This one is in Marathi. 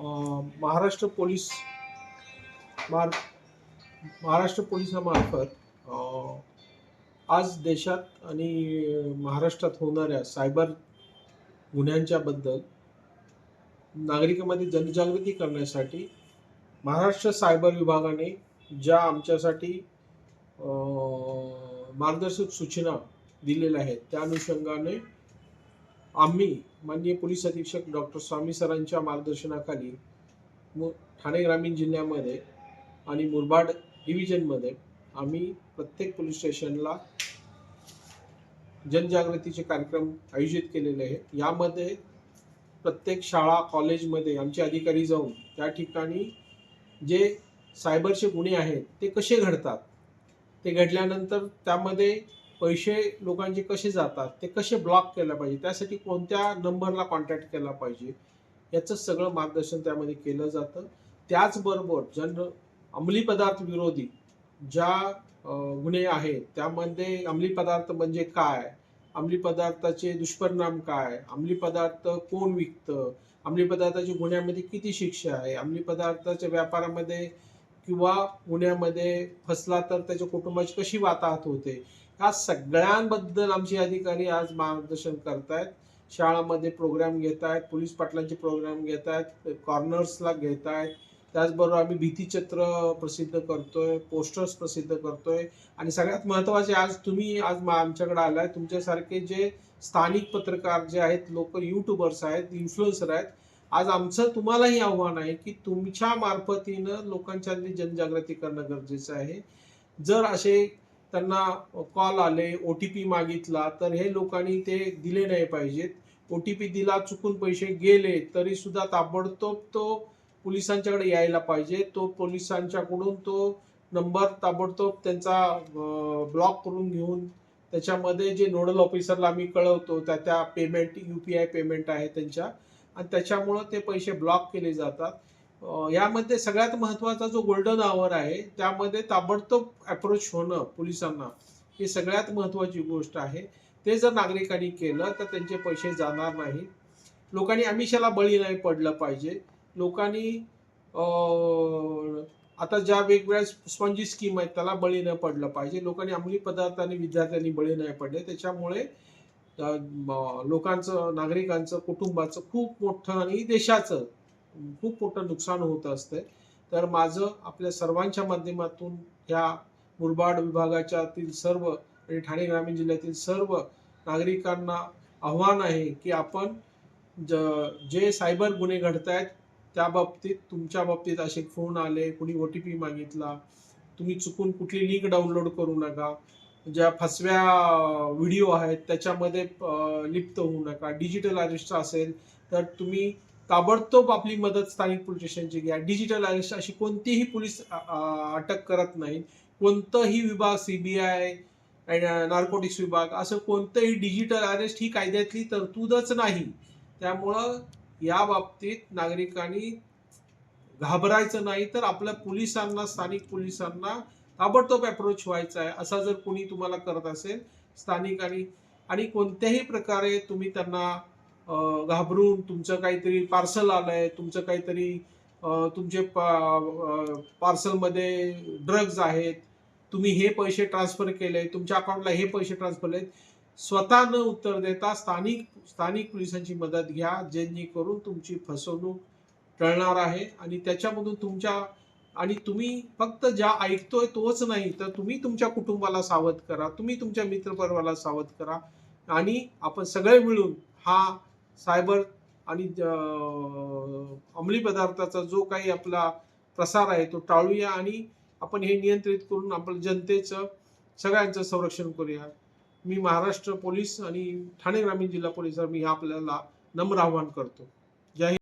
महाराष्ट्र पोलीस मार्फ महाराष्ट्र पोलिसामार्फत आज देशात आणि महाराष्ट्रात होणाऱ्या सायबर गुन्ह्यांच्याबद्दल नागरिकांमध्ये जनजागृती करण्यासाठी महाराष्ट्र सायबर विभागाने ज्या आमच्यासाठी मार्गदर्शक सूचना दिलेल्या आहेत त्या अनुषंगाने आम्ही माननीय पोलीस अधीक्षक डॉक्टर स्वामी सरांच्या मार्गदर्शनाखाली मु ठाणे ग्रामीण जिल्ह्यामध्ये आणि मुरबाड डिव्हिजनमध्ये आम्ही प्रत्येक पोलीस स्टेशनला जनजागृतीचे कार्यक्रम आयोजित केलेले आहेत. यामध्ये प्रत्येक शाळा कॉलेजमध्ये आमचे अधिकारी जाऊन त्या ठिकाणी जे सायबरचे गुन्हे आहेत ते कसे घडतात ते घडल्यानंतर त्यामध्ये पैसे लोकांचे कसे जातात ते कसे ब्लॉक केलं पाहिजे त्यासाठी कोणत्या नंबरला कॉन्टॅक्ट केला पाहिजे याचं सगळं मार्गदर्शन त्यामध्ये केलं जातं. त्याचबरोबर जन अंमली पदार्थ विरोधी ज्या गुन्हे आहेत त्यामध्ये अंमली पदार्थ म्हणजे काय अंमली पदार्थाचे दुष्परिणाम काय अंमली पदार्थ कोण विकतं अंमली पदार्थाच्या गुन्ह्यामध्ये किती शिक्षा आहे अंमली पदार्थाच्या व्यापारामध्ये किंवा गुन्ह्यामध्ये फसला तर त्याच्या कुटुंबाची कशी वाताहत होते ह्या सगळ्यांबद्दल आमचे अधिकारी आज मार्गदर्शन करतायत. शाळामध्ये प्रोग्राम घेत आहेत पोलीस पाटलांचे प्रोग्राम घेत आहेत कॉर्नर्सला घेत आहेत त्याचबरोबर आम्ही भीतीचित्र प्रसिद्ध करतोय पोस्टर्स प्रसिद्ध करतोय. आणि सगळ्यात महत्त्वाचे आज तुम्ही आज आमच्याकडे आलाय. तुमच्यासारखे जे स्थानिक पत्रकार जे आहेत लोक युट्यूबर्स आहेत इन्फ्लुएन्सर आहेत आज आमचं तुम्हालाही आव्हान आहे की तुमच्या मार्फतीनं लोकांच्या जनजागृती करणं गरजेचं आहे. जर असे त्यांना कॉल आले ओ टी पी मागितला तर हे लोकांनी ते दिले नाही पाहिजेत. ओ टी पी दिला चुकून पैसे गेले तरी सुद्धा ताबडतोब तो पोलिसांच्याकडे यायला पाहिजे. तो पोलिसांच्याकडून तो नंबर ताबडतोब त्यांचा ब्लॉक करून घेऊन त्याच्यामध्ये जे नोडल ऑफिसरला आम्ही कळवतो त्या त्या payment U P I payment आहे त्यांच्या. आणि त्याच्यामुळं ते पैसे ब्लॉक केले जातात. यामध्ये सगळ्यात महत्त्वाचा जो गोल्डन आवर आहे त्यामध्ये ताबडतोब अप्रोच होणं पोलिसांना ही सगळ्यात महत्त्वाची गोष्ट आहे. ते जर नागरिकांनी केलं तर त्यांचे पैसे जाणार नाही. लोकांनी आमिषाला बळी नाही पडलं पाहिजे. लोकांनी आता ज्या वेगवेगळ्या स्पॉन्जी स्कीम आहेत त्याला बळी न पडलं पाहिजे. लोकांनी अंमली पदार्थ आणि विद्यार्थ्यांनी बळी नाही पडले. त्याच्यामुळे लोकांचं नागरिकांचं कुटुंबाचं खूप मोठं आणि देशाचं खूप मोठं नुकसान होत असतंय तर माझं आपल्या सर्वांच्या माध्यमातून ह्या मुरबाड विभागाच्यातील सर्व आणि ठाणे ग्रामीण जिल्ह्यातील सर्व नागरिकांना आव्हान आहे की आपण ज जे सायबर गुन्हे घडत आहेत त्या बाबतीत तुमच्या बाबतीत असे फोन आले कुणी ओ टी पी मागितला तुम्ही चुकून कुठली लिंक डाउनलोड करू नका ज्या फसव्या व्हिडिओ आहेत त्याच्यामध्ये लिप्त होऊ नका डिजिटल अरेस्ट असेल तर तुम्ही ताबडतोब आपली मदत स्थानिक पोलीस स्टेशनची घ्या. डिजिटल अरेस्ट अशी कोणतीही पोलीस अटक करत नाहीत कोणतंही विभाग सीबीआय नार्कोटिक्स विभाग असं कोणतंही डिजिटल अरेस्ट ही कायद्यातली तरतूदच नाही. त्यामुळं या बाबतीत नागरिकांनी घाबरायचं नाही तर आपल्या पोलिसांना स्थानिक पोलिसांना ताबडतोब अप्रोच व्हायचा आहे असा जर कोणी तुम्हाला करत असेल स्थानिक आणि कोणत्याही प्रकारे तुम्ही त्यांना घाबरून तुमचं काहीतरी पार्सल आलंय तुमचं काहीतरी तुमचे पार्सलमध्ये ड्रग्ज आहेत तुम्ही हे पैसे ट्रान्सफर केले तुमच्या अकाउंटला हे पैसे ट्रान्सफर केले स्वतः न उत्तर देता स्थानिक स्थानिक पोलिसांची मदत घ्या जेणेकरून तुमची फसवणूक टळणार आहे. आणि त्याच्यामधून तुमच्या आणि तुम्ही फक्त ज्या ऐकतोय तोच नाही तर तुम्ही तुमच्या कुटुंबाला सावध करा तुम्ही तुमच्या मित्रपरिवाराला सावध करा. आणि आपण सगळे मिळून हा सायबर आणि अंमली पदार्थाचा जो काही आपला प्रसार आहे तो टाळूया आणि आपण हे नियंत्रित करून आपण जनतेचं सगळ्यांचं संरक्षण करूया. मी महाराष्ट्र पोलीस आणि ठाणे ग्रामीण जिल्हा पोलीस मी आपल्याला नम्र आवाहन करतो. जय